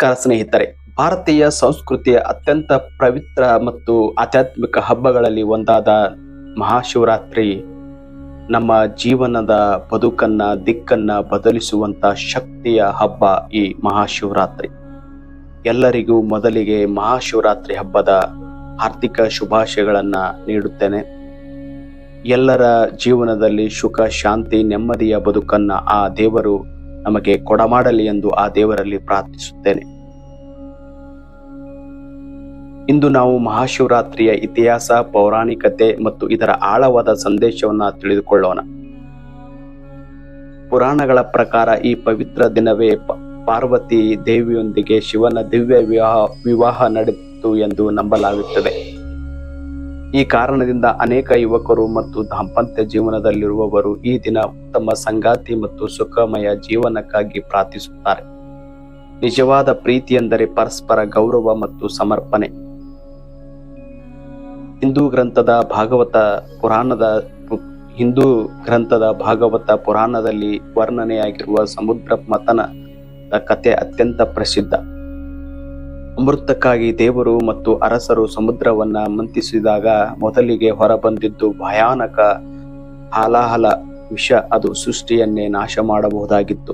ನಮಸ್ಕಾರ ಸ್ನೇಹಿತರೆ. ಭಾರತೀಯ ಸಂಸ್ಕೃತಿಯ ಅತ್ಯಂತ ಪವಿತ್ರ ಮತ್ತು ಆಧ್ಯಾತ್ಮಿಕ ಹಬ್ಬಗಳಲ್ಲಿ ಒಂದಾದ ಮಹಾಶಿವರಾತ್ರಿ ನಮ್ಮ ಜೀವನದ ಬದುಕನ್ನ, ದಿಕ್ಕನ್ನ ಬದಲಿಸುವಂತ ಶಕ್ತಿಯ ಹಬ್ಬ ಈ ಮಹಾಶಿವರಾತ್ರಿ. ಎಲ್ಲರಿಗೂ ಮೊದಲಿಗೆ ಮಹಾಶಿವರಾತ್ರಿ ಹಬ್ಬದ ಆರ್ಥಿಕ ಶುಭಾಶಯಗಳನ್ನ ನೀಡುತ್ತೇನೆ. ಎಲ್ಲರ ಜೀವನದಲ್ಲಿ ಸುಖ, ಶಾಂತಿ, ನೆಮ್ಮದಿಯ ಬದುಕನ್ನ ಆ ದೇವರು ನಮಗೆ ಕೊಡಮಾಡಲಿ ಎಂದು ಆ ದೇವರಲ್ಲಿ ಪ್ರಾರ್ಥಿಸುತ್ತೇನೆ. ಇಂದು ನಾವು ಮಹಾಶಿವರಾತ್ರಿಯ ಇತಿಹಾಸ, ಪೌರಾಣಿಕತೆ ಮತ್ತು ಇದರ ಆಳವಾದ ಸಂದೇಶವನ್ನು ತಿಳಿದುಕೊಳ್ಳೋಣ. ಪುರಾಣಗಳ ಪ್ರಕಾರ ಈ ಪವಿತ್ರ ದಿನವೇ ಪಾರ್ವತಿ ದೇವಿಯೊಂದಿಗೆ ಶಿವನ ದಿವ್ಯ ವಿವಾಹ ವಿವಾಹ ನಡೆದಿತ್ತು ಎಂದು ನಂಬಲಾಗುತ್ತದೆ. ಈ ಕಾರಣದಿಂದ ಅನೇಕ ಯುವಕರು ಮತ್ತು ದಾಂಪತ್ಯ ಜೀವನದಲ್ಲಿರುವವರು ಈ ದಿನ ತಮ್ಮ ಸಂಗಾತಿ ಮತ್ತು ಸುಖಮಯ ಜೀವನಕ್ಕಾಗಿ ಪ್ರಾರ್ಥಿಸುತ್ತಾರೆ. ನಿಜವಾದ ಪ್ರೀತಿ ಎಂದರೆ ಪರಸ್ಪರ ಗೌರವ ಮತ್ತು ಸಮರ್ಪಣೆ. ಹಿಂದೂ ಗ್ರಂಥದ ಭಾಗವತ ಪುರಾಣದ ಹಿಂದೂ ಗ್ರಂಥದ ಭಾಗವತ ಪುರಾಣದಲ್ಲಿ ವರ್ಣನೆಯಾಗಿರುವ ಸಮುದ್ರ ಮತನ ಕತೆ ಅತ್ಯಂತ ಪ್ರಸಿದ್ಧ. ಅಮೃತಕ್ಕಾಗಿ ದೇವರು ಮತ್ತು ಅರಸರು ಸಮುದ್ರವನ್ನ ಮಂತಿಸಿದಾಗ ಮೊದಲಿಗೆ ಹೊರಬಂದಿದ್ದು ಭಯಾನಕ ಹಾಲಾಹಲ ವಿಷ. ಅದು ಸೃಷ್ಟಿಯನ್ನೇ ನಾಶ ಮಾಡಬಹುದಾಗಿತ್ತು.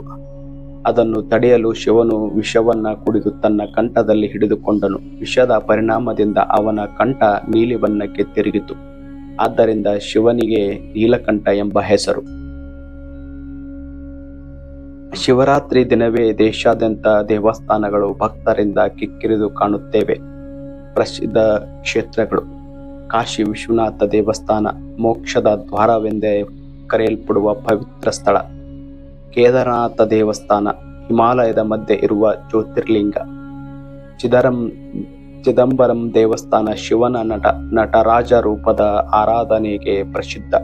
ಅದನ್ನು ತಡೆಯಲು ಶಿವನು ವಿಷವನ್ನ ಕುಡಿದು ತನ್ನ ಕಂಠದಲ್ಲಿ ಹಿಡಿದುಕೊಂಡನು. ವಿಷದ ಪರಿಣಾಮದಿಂದ ಅವನ ಕಂಠ ನೀಲಿ ಬಣ್ಣಕ್ಕೆ ತಿರುಗಿತು. ಆದ್ದರಿಂದ ಶಿವನಿಗೆ ನೀಲಕಂಠ ಎಂಬ ಹೆಸರು. ಶಿವರಾತ್ರಿ ದಿನವೇ ದೇಶಾದ್ಯಂತ ದೇವಸ್ಥಾನಗಳು ಭಕ್ತರಿಂದ ಕಿಕ್ಕಿರಿದು ಕಾಣುತ್ತೇವೆ. ಪ್ರಸಿದ್ಧ ಕ್ಷೇತ್ರಗಳು. ಕಾಶಿ ವಿಶ್ವನಾಥ ದೇವಸ್ಥಾನ ಮೋಕ್ಷದ ದ್ವಾರವೆಂದೇ ಕರೆಯಲ್ಪಡುವ ಪವಿತ್ರ ಸ್ಥಳ. ಕೇದಾರನಾಥ ದೇವಸ್ಥಾನ ಹಿಮಾಲಯದ ಮಧ್ಯೆ ಇರುವ ಜ್ಯೋತಿರ್ಲಿಂಗ. ಚಿದರಂ, ಚಿದಂಬರಂ ದೇವಸ್ಥಾನ ಶಿವನ ನಟ, ನಟರಾಜ ರೂಪದ ಆರಾಧನೆಗೆ ಪ್ರಸಿದ್ಧ.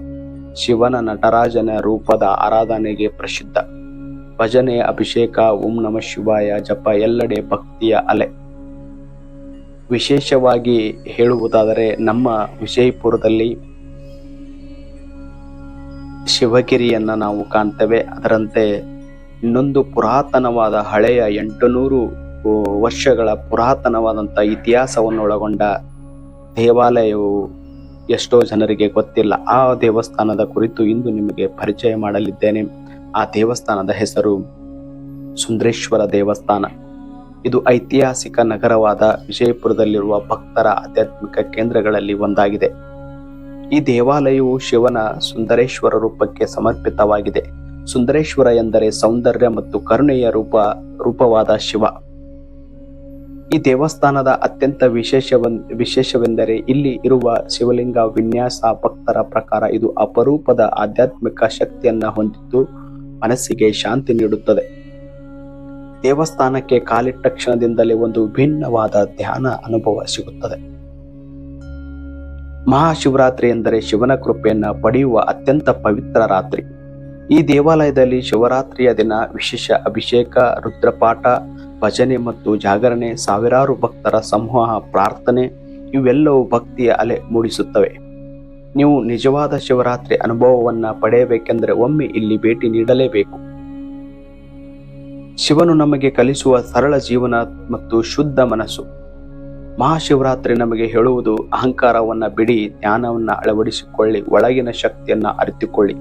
ಶಿವನ ನಟರಾಜನ ರೂಪದ ಆರಾಧನೆಗೆ ಪ್ರಸಿದ್ಧ. ಭಜನೆ, ಅಭಿಷೇಕ, ಓಂ ನಮ ಶಿವಾಯ, ಜಪ ಎಲ್ಲೆಡೆ ಭಕ್ತಿಯ ಅಲೆ. ವಿಶೇಷವಾಗಿ ಹೇಳುವುದಾದರೆ ನಮ್ಮ ವಿಜಯಪುರದಲ್ಲಿ ಶಿವಗಿರಿಯನ್ನು ನಾವು ಕಾಣ್ತೇವೆ. ಅದರಂತೆ ಇನ್ನೊಂದು ಪುರಾತನವಾದ ಹಳೆಯ ಎಂಟುನೂರು ವರ್ಷಗಳ ಪುರಾತನವಾದಂಥ ಇತಿಹಾಸವನ್ನು ಒಳಗೊಂಡ ದೇವಾಲಯವು ಎಷ್ಟೋ ಜನರಿಗೆ ಗೊತ್ತಿಲ್ಲ. ಆ ದೇವಸ್ಥಾನದ ಕುರಿತು ಇಂದು ನಿಮಗೆ ಪರಿಚಯ ಮಾಡಲಿದ್ದೇನೆ. ಆ ದೇವಸ್ಥಾನದ ಹೆಸರು ಸುಂದರೇಶ್ವರ ದೇವಸ್ಥಾನ. ಇದು ಐತಿಹಾಸಿಕ ನಗರವಾದ ವಿಜಯಪುರದಲ್ಲಿರುವ ಭಕ್ತರ ಆಧ್ಯಾತ್ಮಿಕ ಕೇಂದ್ರಗಳಲ್ಲಿ ಒಂದಾಗಿದೆ. ಈ ದೇವಾಲಯವು ಶಿವನ ಸುಂದರೇಶ್ವರ ರೂಪಕ್ಕೆ ಸಮರ್ಪಿತವಾಗಿದೆ. ಸುಂದರೇಶ್ವರ ಎಂದರೆ ಸೌಂದರ್ಯ ಮತ್ತು ಕರುಣೆಯ ರೂಪ, ರೂಪವಾದ ಶಿವ. ಈ ದೇವಸ್ಥಾನದ ಅತ್ಯಂತ ವಿಶೇಷವ ವಿಶೇಷವೆಂದರೆ ಇಲ್ಲಿ ಇರುವ ಶಿವಲಿಂಗ ವಿನ್ಯಾಸ ಭಕ್ತರ ಪ್ರಕಾರ ಇದು ಅಪರೂಪದ ಆಧ್ಯಾತ್ಮಿಕ ಶಕ್ತಿಯನ್ನ ಹೊಂದಿದ್ದು ಮನಸ್ಸಿಗೆ ಶಾಂತಿ ನೀಡುತ್ತದೆ. ದೇವಸ್ಥಾನಕ್ಕೆ ಕಾಲಿಟ್ಟ ಕ್ಷಣದಿಂದಲೇ ಒಂದು ವಿಭಿನ್ನವಾದ ಧ್ಯಾನ ಅನುಭವ ಸಿಗುತ್ತದೆ. ಮಹಾಶಿವರಾತ್ರಿ ಎಂದರೆ ಶಿವನ ಕೃಪೆಯನ್ನ ಪಡೆಯುವ ಅತ್ಯಂತ ಪವಿತ್ರ ರಾತ್ರಿ. ಈ ದೇವಾಲಯದಲ್ಲಿ ಶಿವರಾತ್ರಿಯ ದಿನ ವಿಶೇಷ ಅಭಿಷೇಕ, ರುದ್ರಪಾಠ, ಭಜನೆ ಮತ್ತು ಜಾಗರಣೆ ಸಾವಿರಾರು ಭಕ್ತರ ಸಮೂಹ ಪ್ರಾರ್ಥನೆ ಇವೆಲ್ಲವೂ ಭಕ್ತಿಯ ಅಲೆ ಮೂಡಿಸುತ್ತವೆ. ನೀವು ನಿಜವಾದ ಶಿವರಾತ್ರಿ ಅನುಭವವನ್ನು ಪಡೆಯಬೇಕೆಂದರೆ ಒಮ್ಮೆ ಇಲ್ಲಿ ಭೇಟಿ ನೀಡಲೇಬೇಕು. ಶಿವನು ನಮಗೆ ಕಲಿಸುವ ಸರಳ ಜೀವನ ಮತ್ತು ಶುದ್ಧ ಮನಸ್ಸು. ಮಹಾಶಿವರಾತ್ರಿ ನಮಗೆ ಹೇಳುವುದು ಅಹಂಕಾರವನ್ನು ಬಿಡಿ, ಜ್ಞಾನವನ್ನು ಅಳವಡಿಸಿಕೊಳ್ಳಿ, ಒಳಗಿನ ಶಕ್ತಿಯನ್ನು ಅರಿತುಕೊಳ್ಳಿ.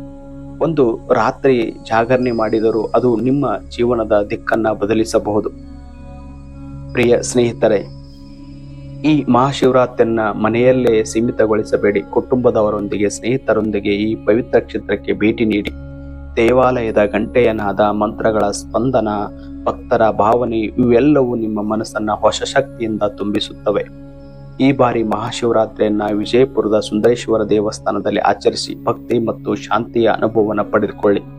ಒಂದು ರಾತ್ರಿ ಜಾಗರಣೆ ಮಾಡಿದರೂ ಅದು ನಿಮ್ಮ ಜೀವನದ ದಿಕ್ಕನ್ನು ಬದಲಿಸಬಹುದು. ಪ್ರಿಯ ಸ್ನೇಹಿತರೆ ಈ ಮಹಾಶಿವರಾತ್ರಿಯನ್ನ ಮನೆಯಲ್ಲೇ ಸೀಮಿತಗೊಳಿಸಬೇಡಿ. ಕುಟುಂಬದವರೊಂದಿಗೆ, ಸ್ನೇಹಿತರೊಂದಿಗೆ ಈ ಪವಿತ್ರ ಕ್ಷೇತ್ರಕ್ಕೆ ಭೇಟಿ ನೀಡಿ. ದೇವಾಲಯದ ಗಂಟೆಯನಾದ, ಮಂತ್ರಗಳ ಸ್ಪಂದನ, ಭಕ್ತರ ಭಾವನೆ ಇವೆಲ್ಲವೂ ನಿಮ್ಮ ಮನಸ್ಸನ್ನ ಹೊಸ ಶಕ್ತಿಯಿಂದ ತುಂಬಿಸುತ್ತವೆ. ಈ ಬಾರಿ ಮಹಾಶಿವರಾತ್ರಿಯನ್ನ ವಿಜಯಪುರದ ಸುಂದರೇಶ್ವರ ದೇವಸ್ಥಾನದಲ್ಲಿ ಆಚರಿಸಿ ಭಕ್ತಿ ಮತ್ತು ಶಾಂತಿಯ ಅನುಭವವನ್ನು ಪಡೆದುಕೊಳ್ಳಿ.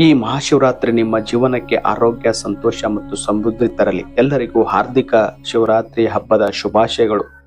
ಈ ಮಹಾಶಿವರಾತ್ರಿ ನಿಮ್ಮ ಜೀವನಕ್ಕೆ ಆರೋಗ್ಯ ಸಂತೋಷ ಮತ್ತು ಸಮೃದ್ಧಿ ತರಲಿ. ಎಲ್ಲರಿಗೂ ಹಾರ್ದಿಕ ಶಿವರಾತ್ರಿ ಹಬ್ಬದ ಶುಭಾಶಯಗಳು.